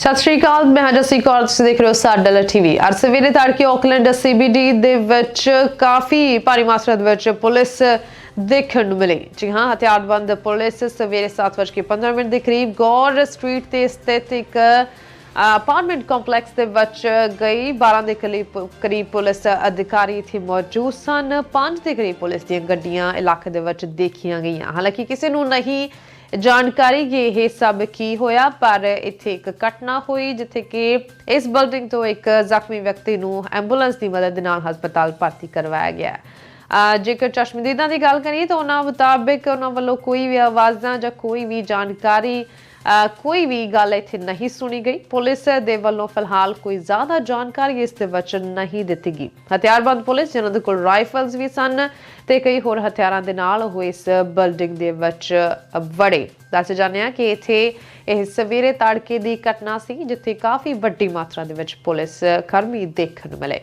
ਸਤਿ ਸ਼੍ਰੀ ਅਕਾਲ, ਮੈਂ ਹਾਂ ਜਸੀ ਕੌਰ, ਤੁਸੀਂ ਦੇਖ ਰਹੇ ਹੋ ਸਾਡਲ ਟੀਵੀ ਅੱਜ ਸਵੇਰੇ ਤੜਕੇ ਆਕਲੈਂਡ ਸੀਬੀਡੀ ਦੇ ਵਿੱਚ ਕਾਫੀ ਭਾਰੀ ਮਾਤਰਾ ਦੇ ਵਿੱਚ ਪੁਲਿਸ ਦੇਖਣ ਨੂੰ ਮਿਲੀ। ਜੀ ਹਾਂ, ਹਥਿਆਰਬੰਦ ਪੁਲਿਸ ਸਵੇਰੇ 7:15 ਮਿੰਟ ਦੇ ਕਰੀਬ ਗੌਰ ਸਟਰੀਟ ਤੇ ਸਥਿਤ ਇੱਕ ਅਪਾਰਟਮੈਂਟ ਕੰਪਲੈਕਸ ਦੇ ਵਿੱਚ ਗਈ। 12 ਦੇ ਕਰੀਬ ਕਰੀਬ ਪੁਲਿਸ ਅਧਿਕਾਰੀ ਇੱਥੇ ਮੌਜੂਦ ਸਨ। 5 ਦੇ ਕਰੀਬ ਪੁਲਿਸ ਦੀਆਂ ਗੱਡੀਆਂ ਇਲਾਕੇ ਦੇ ਵਿੱਚ ਦੇਖੀਆਂ ਗਈਆਂ। ਹਾਲਾਂਕਿ ਕਿਸੇ ਨੂੰ ਨਹੀਂ ਜਾਣਕਾਰੀ ਕਿ ਇਹ ਸਭ ਕੀ ਹੋਇਆ, ਪਰ ਇੱਥੇ ਇੱਕ ਘਟਨਾ ਹੋਈ ਜਿੱਥੇ ਕਿ ਇਸ ਬਿਲਡਿੰਗ ਤੋਂ ਇੱਕ ਜ਼ਖਮੀ ਵਿਅਕਤੀ ਨੂੰ ਐਂਬੂਲੈਂਸ ਦੀ ਮਦਦ ਦੇ ਨਾਲ ਹਸਪਤਾਲ ਭਰਤੀ ਕਰਵਾਇਆ ਗਿਆ। ਜੇਕਰ ਚਸ਼ਮਦੀਦਾਂ ਦੀ ਗੱਲ ਕਰੀਏ ਤਾਂ ਉਹਨਾਂ ਮੁਤਾਬਿਕ ਉਹਨਾਂ ਵੱਲੋਂ ਕੋਈ ਵੀ ਆਵਾਜ਼ਾਂ ਜਾਂ ਕੋਈ ਵੀ ਜਾਣਕਾਰੀ ਕੋਈ ਵੀ ਗੱਲ ਇੱਥੇ ਨਹੀਂ ਸੁਣੀ ਗਈ। ਪੁਲਿਸ ਦੇ ਵੱਲੋਂ ਫਿਲਹਾਲ ਕੋਈ ਜ਼ਿਆਦਾ ਜਾਣਕਾਰੀ ਇਸ ਦੇ ਵਿੱਚ ਨਹੀਂ ਦਿੱਤੀ ਗਈ। ਹਥਿਆਰਬੰਦ ਪੁਲਿਸ ਜਿਨ੍ਹਾਂ ਦੇ ਕੋਲ ਰਾਈਫਲਸ ਵੀ ਸਨ ਤੇ ਕਈ ਹੋਰ ਹਥਿਆਰਾਂ ਦੇ ਨਾਲ ਉਹ ਇਸ ਬਿਲਡਿੰਗ ਦੇ ਵਿੱਚ ਵੜੇ। ਦੱਸ ਜਾਂਦੇ ਆ ਕਿ ਇੱਥੇ ਇਹ ਸਵੇਰੇ ਤੜਕੇ ਦੀ ਘਟਨਾ ਸੀ, ਜਿੱਥੇ ਕਾਫੀ ਵੱਡੀ ਮਾਤਰਾ ਦੇ ਵਿੱਚ ਪੁਲਿਸ ਕਰਮੀ ਦੇਖਣ ਨੂੰ ਮਿਲੇ।